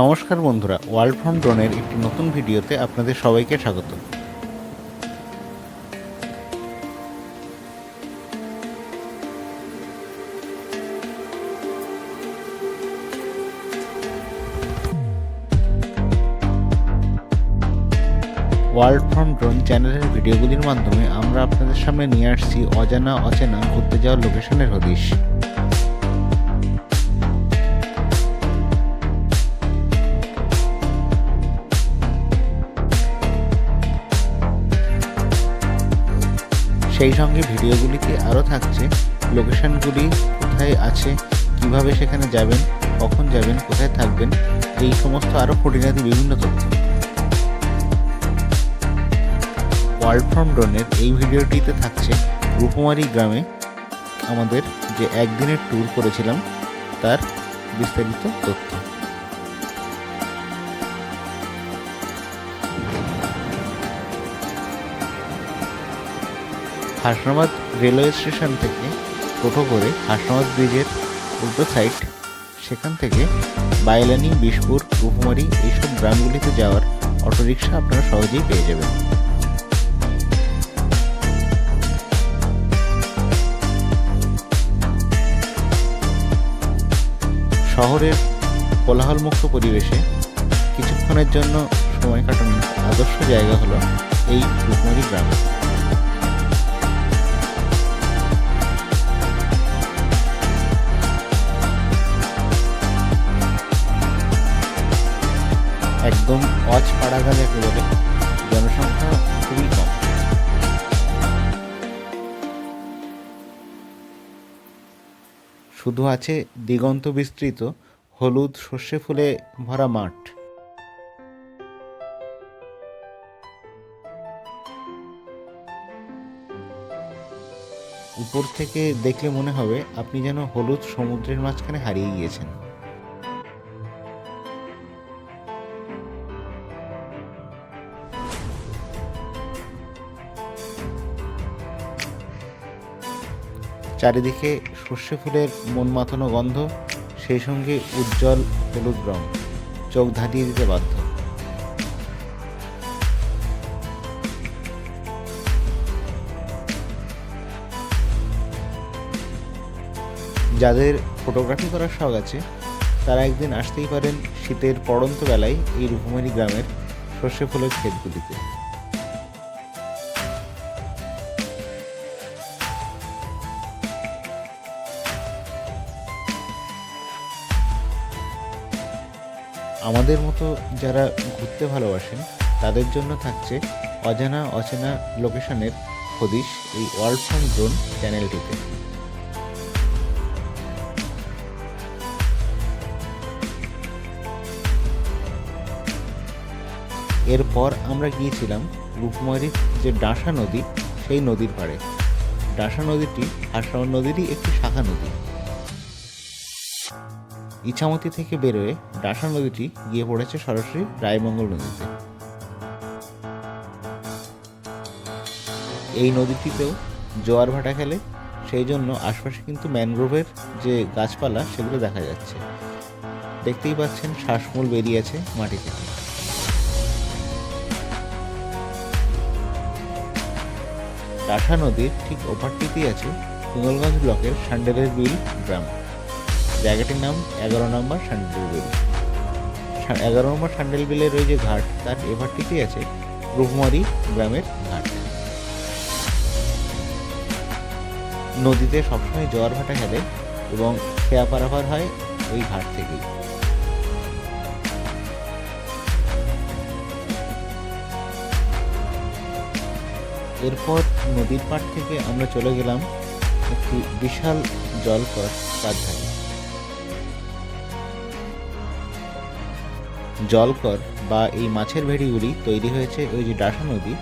নমস্কার বন্ধুরা, world from ড্রোনের একটি নতুন ভিডিওতে আপনাদের সবাইকে স্বাগত। ওয়ার্ল্ড ফ্রম ড্রোন চ্যানেলের ভিডিওগুলির মাধ্যমে আমরা আপনাদের সামনে নিয়ে আসছি অজানা, অচেনা, ঘুরতে যাওয়ার লোকেশনের হদিশ। সেই সঙ্গে ভিডিওগুলিতে আরও থাকছে? লোকেশনগুলি কোথায় আছে? কীভাবে সেখানে যাবেন? কখন যাবেন? কোথায় থাকবেন? এই সমস্ত আরও খুঁটিনাটি বিভিন্ন তথ্য। ওয়ার্ল্ড ফ্রম ড্রোনের এই ভিডিওটিতে থাকছে রূপমারি গ্রামে আমাদের যে একদিনের ট্যুর করেছিলাম, তার বিস্তারিত তথ্য। হাসনাবাদ রেলওয়ে স্টেশন থেকে টোটো করে হাসনাবাদ ব্রিজের উল্টো সাইড সেখান থেকে বাইলানি বিশপুর রূপমারি এইসব গ্রামগুলিতে যাওয়ার অটোরিকশা আপনারা সহজেই পেয়ে যাবেন। শহরের কোলাহলমুক্ত পরিবেশে কিছুক্ষণের জন্য সময় কাটানোর আদর্শ জায়গা হলো এই রূপমারি গ্রাম। একদম অজ পাড়াগাল যাকে বলে জনসংখ্যা খুবই কম। শুধু আছে দিগন্ত বিস্তৃত, হলুদ সর্ষে ফুলে ভরা মাঠ। উপর থেকে দেখলে মনে হবে আপনি যেন হলুদ সমুদ্রের মাঝখানে হারিয়ে গিয়েছেন। চারিদিকে সর্ষে ফুলের মন মাথানো গন্ধ, সেই সঙ্গে উজ্জ্বল হলুদ রং। চোখ ধাঁধিয়ে দিতে বাধ্য। যাদের ফটোগ্রাফি করার শখ আছে, তারা একদিন আসতেই পারেন শীতের পড়ন্ত বেলায় এই রূপমারি গ্রামের সর্ষে ফুলের ক্ষেতগুলিতে। আমাদের মতো যারা ঘুরতে ভালোবাসেন, তাদের জন্য থাকছে অজানা অচেনা লোকেশনের হদিশ এই ওয়ার্ল্ড ফ্রম ড্রোন চ্যানেলটিতে। এরপর আমরা গিয়েছিলাম রূপমারির যে ডাঁসা নদী, সেই নদীর পাড়ে। ডাঁসা নদীটি হাসনাবাদ নদীরই একটি শাখা নদী। ইছামতি থেকে বেরোয় ডাসা নদীটি গিয়ে পড়েছে সরাসরি রায়মঙ্গল নদীতে। এই নদীটিতেও জোয়ার ভাটা খেলে, সেই জন্য আশপাশে কিন্তু ম্যানগ্রোভের যে গাছপালা সেগুলো দেখা যাচ্ছে। দেখতেই পাচ্ছেন শ্বাসমূল বেরিয়ে আছে মাটি থেকে। ডাসা নদীর ঠিক ওপারটিতেই আছে কুঙ্গলগঞ্জ ব্লকের সান্ডেলের বিল গ্রাম। জায়গাটির নাম এগারো নম্বর সান্ডেল বিল। এগারো নম্বর স্যান্ডেল বিলের ওই যে ঘাট, তার এভারটিতেই আছে রূপমারি গ্রামের ঘাট। নদীতে সবসময় জোয়ার ভাটা খেলে এবং খেয়া পারাপার হয় ওই ঘাট থেকেই। এরপর নদীর পাড় থেকে আমরা চলে গেলাম একটি বিশাল জলকর তার ধারে জলকর বা এই মাছের ভেড়িগুলি তৈরি হয়েছে ওই যে ডাসা নদী,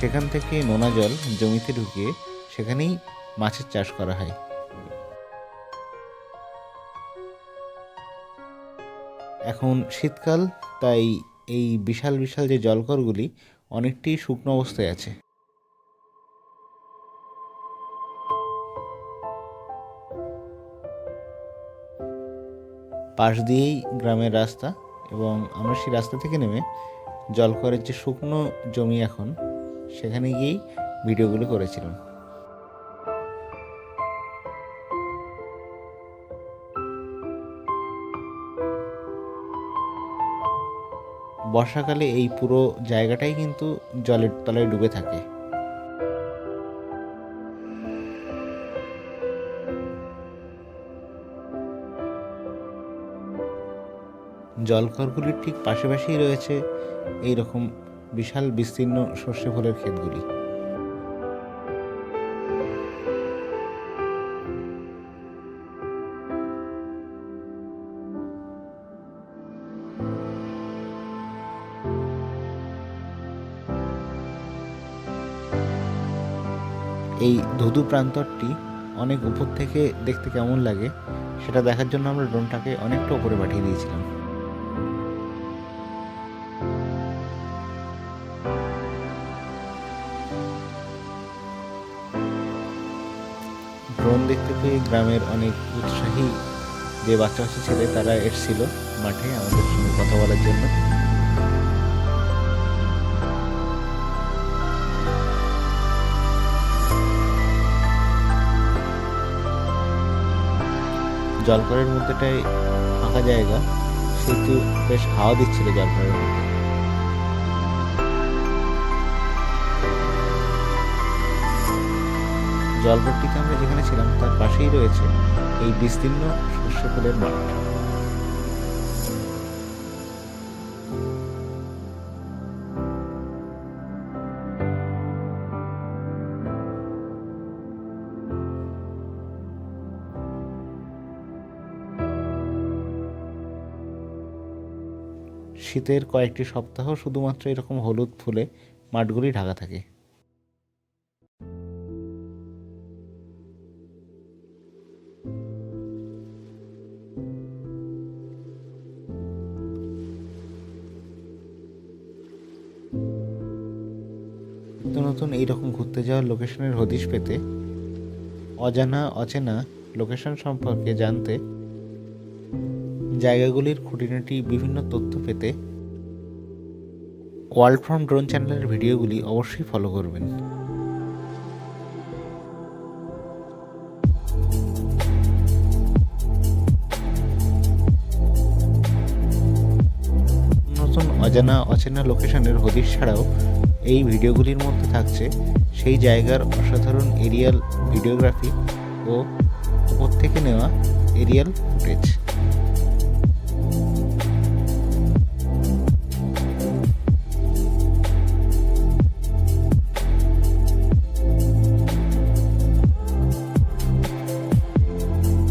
সেখান থেকে নোনা জল জমিতে ঢুকিয়ে সেখানেই মাছের চাষ করা হয়। এখন শীতকাল, তাই এই বিশাল বিশাল যে জলকরগুলি অনেকটি শুকনো অবস্থায় আছে। পাশ দিয়েই গ্রামের রাস্তা এবং আমরা সেই রাস্তা থেকে নেমে জলকরের যে শুকনো জমি এখন, সেখানে গিয়েই ভিডিওগুলো করেছিলাম। বর্ষাকালে এই পুরো জায়গাটাই কিন্তু জলের তলায় ডুবে থাকে। জলকরগুলির ঠিক পাশাপাশিই রয়েছে এই রকম বিশাল বিস্তীর্ণ সর্ষে ফুলের ক্ষেতগুলি। এই ধুধু প্রান্তরটি অনেক উপর থেকে দেখতে কেমন লাগে, সেটা দেখার জন্য আমরা ড্রোনটাকে অনেকটা উপরে পাঠিয়ে দিয়েছিলাম। দেখতে পেয়ে গ্রামের অনেক উৎসাহী যে বাচ্চা বাচ্চা ছেলে, তারা এসেছিল মাঠে আমাদের সঙ্গে কথা বলার জন্য। জলকরের মধ্যেটাই ফাঁকা জায়গা, সেহেতু বেশ হাওয়া দিচ্ছিল জলকরের মধ্যে। জলঘরটিতে আমরা যেখানে ছিলাম, তার পাশেই রয়েছে এই বিস্তীর্ণ শস্য ফুলের মাঠ। শীতের কয়েকটি সপ্তাহ শুধুমাত্র এরকম হলুদ ফুলে মাঠগুলি ঢাকা থাকে। নতুন এইরকম ঘুরতে যাওয়ার লোকেশনের হদিশ পেতে অজানা, অচেনা লোকেশন সম্পর্কে জানতে জায়গাগুলির খুঁটিনাটি, বিভিন্ন তথ্য পেতে ওয়ার্ল্ড ফ্রম ড্রোন চ্যানেলের ভিডিওগুলি অবশ্যই ফলো করবেন। নতুন, অজানা, অচেনা লোকেশনের হদিশ ছাড়াও এই ভিডিওগুলির মধ্যে থাকছে সেই জায়গার অসাধারণ এরিয়াল ভিডিওগ্রাফি ও উপর থেকে নেওয়া এরিয়াল ফুটেজ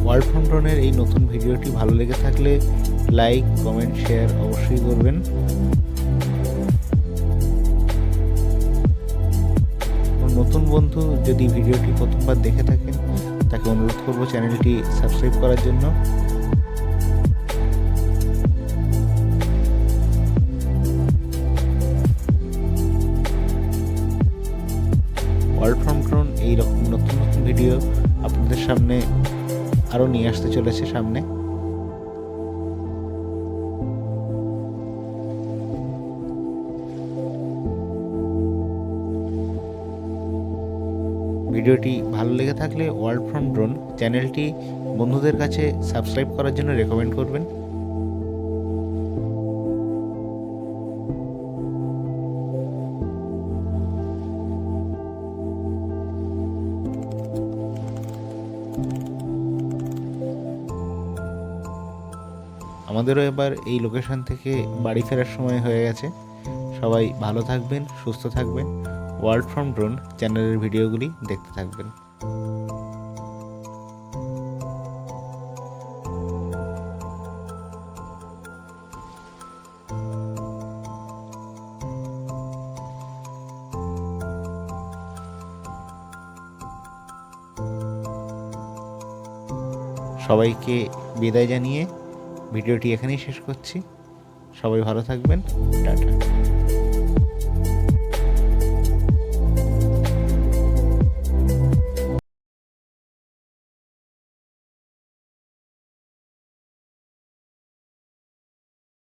ওয়ার্ল্ড ফ্রম ড্রোনের এই নতুন ভিডিওটি ভালো লেগে থাকলে লাইক, কমেন্ট, শেয়ার অবশ্যই করবেন। বন্ধু, যদি ভিডিওটি প্রথমবার দেখে থাকেন, তাকে অনুরোধ করব চ্যানেলটি সাবস্ক্রাইব করার জন্য। ওয়ার্ল্ড ফ্রম ড্রোন এইরকম নতুন নতুন ভিডিও আপনাদের সামনে আরও নিয়ে আসতে চলেছে সামনে। ভিডিওটি ভালো লেগে থাকলে ওয়ার্ল্ড ফ্রম ড্রোন চ্যানেলটি বন্ধুদের কাছে সাবস্ক্রাইব করার জন্য রেকমেন্ড করবেন। আমাদেরও এবার এই লোকেশন থেকে বাড়ি ফেরার সময় হয়ে গেছে। সবাই ভালো থাকবেন, সুস্থ থাকবেন। ওয়ার্ল্ড ফ্রম ড্রোন চ্যানেলের ভিডিওগুলি দেখতে থাকবেন। সবাইকে বিদায় জানিয়ে ভিডিওটি এখানেই শেষ করছি। সবাই ভালো থাকবেন। টাটা।